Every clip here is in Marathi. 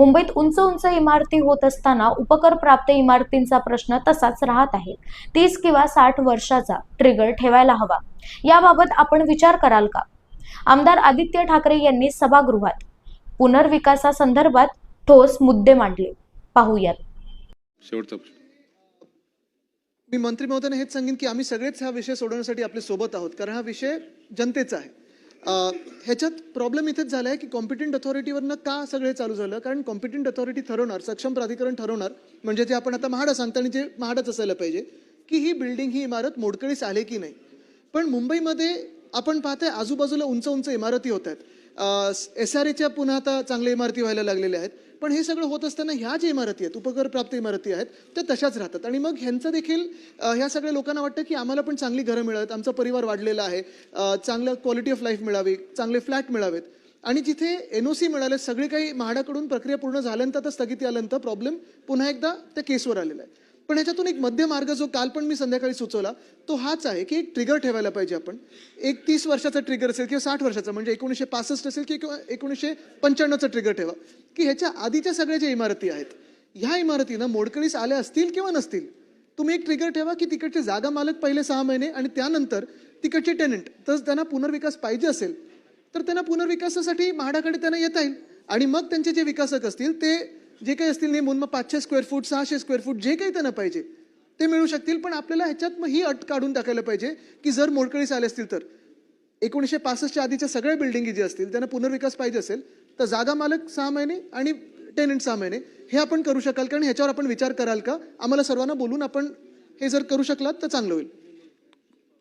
मुंबईत उंच उंच इमारती होत असताना उपकर प्राप्त इमारतींचा प्रश्न तसाच राहत आहे. तीस किंवा साठ वर्षाचा ट्रिगर ठेवायला हवा. याबाबत आपण विचार कराल का? आमदार आदित्य ठाकरे यांनी सभागृहात पुनर्विकासासंदर्भात ठोस मुद्दे मांडले. पाहूयात. शेवटचा प्रश्न. मी मंत्री महोदयाने हेच सांगेन की आम्ही सगळेच हा विषय सोडवण्यासाठी आपल्यासोबत आहोत. कारण हा विषय जनतेचा आहे. ह्याच्यात प्रॉब्लेम इथेच झाला आहे की कॉम्पिटंट अथॉरिटीवरनं का सगळे चालू झालं? कारण कॉम्पिटंट अथॉरिटी ठरवणार सक्षम प्राधिकरण ठरवणार म्हणजे जे आपण आता म्हाडा सांगता आणि जे म्हाडाच असायला पाहिजे की ही बिल्डिंग ही इमारत मोडकळीस आले की नाही? पण मुंबईमध्ये आपण पाहतोय आजूबाजूला उंच उंच इमारती होत आहेत एस आर एच्या पुन्हा आता चांगल्या इमारती व्हायला लागलेल्या आहेत. पण हे सगळं होत असताना ह्या ज्या इमारती आहेत उपकरप्राप्त इमारती आहेत त्या तशाच राहतात. आणि मग ह्यांचं देखील ह्या सगळ्या लोकांना वाटतं की आम्हाला पण चांगली घरं मिळावीत आमचा परिवार वाढलेला आहे चांगलं क्वालिटी ऑफ लाईफ मिळावी चांगले फ्लॅट मिळावेत. आणि जिथे एन ओ सी मिळाले सगळे काही म्हाडाकडून प्रक्रिया पूर्ण झाल्यानंतर तर स्थगिती आल्यानंतर प्रॉब्लेम पुन्हा एकदा त्या केसवर आलेला आहे. पण ह्याच्यातून एक मध्य मार्ग जो काल पण मी संध्याकाळी सुचवला तो हाच आहे की एक ट्रिगर ठेवायला पाहिजे आपण. एक तीस वर्षाचा ट्रिगर असेल किंवा साठ वर्षाचा म्हणजे एकोणीसशे पासष्ट असेल किंवा एकोणीसशे पंच्याण्णवचा ट्रिगर ठेवा. की ह्याच्या आधीच्या सगळ्या ज्या इमारती आहेत ह्या इमारतीनं मोडकळीस आल्या असतील किंवा नसतील तुम्ही एक ट्रिगर ठेवा की तिकडचे जागा मालक पहिले सहा महिने आणि त्यानंतर तिकडचे टेनंट तर त्यांना पुनर्विकास पाहिजे असेल तर त्यांना पुनर्विकासासाठी म्हाडाकडे त्यांना येता येईल. आणि मग त्यांचे जे विकासक असतील ते जे काही असतील नेमून मग पाचशे स्क्वेअर फूट सहाशे स्क्वेअर फूट जे काही त्यांना पाहिजे ते मिळू शकतील. पण आपल्याला ह्याच्यात मग ही अट काढून टाकायला पाहिजे की जर मोडकळीस आले असतील तर. एकोणीसशे पासष्टच्या आधीच्या सगळ्या बिल्डिंगी जे असतील त्यांना पुनर्विकास पाहिजे असेल तर जागा मालक सहा महिने आणि टेनंट सहा महिने हे आपण करू शकाल. कारण ह्याच्यावर आपण विचार कराल का? आम्हाला सर्वांना बोलून आपण हे जर करू शकलात तर चांगलं होईल.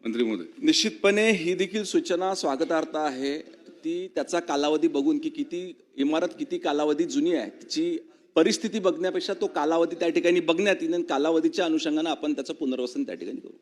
मंत्री महोदय. निश्चितपणे ही देखील सूचना स्वागतार्थ आहे. ती त्याचा कालावधी बघून की किती इमारत किती कालावधी जुनी आहे तिची परिस्थिती बघण्यापेक्षा तो कालावधी त्या ठिकाणी बघण्यात येईल आणि कालावधीच्या अनुषंगानं आपण त्याचं पुनर्वसन त्या ठिकाणी करू.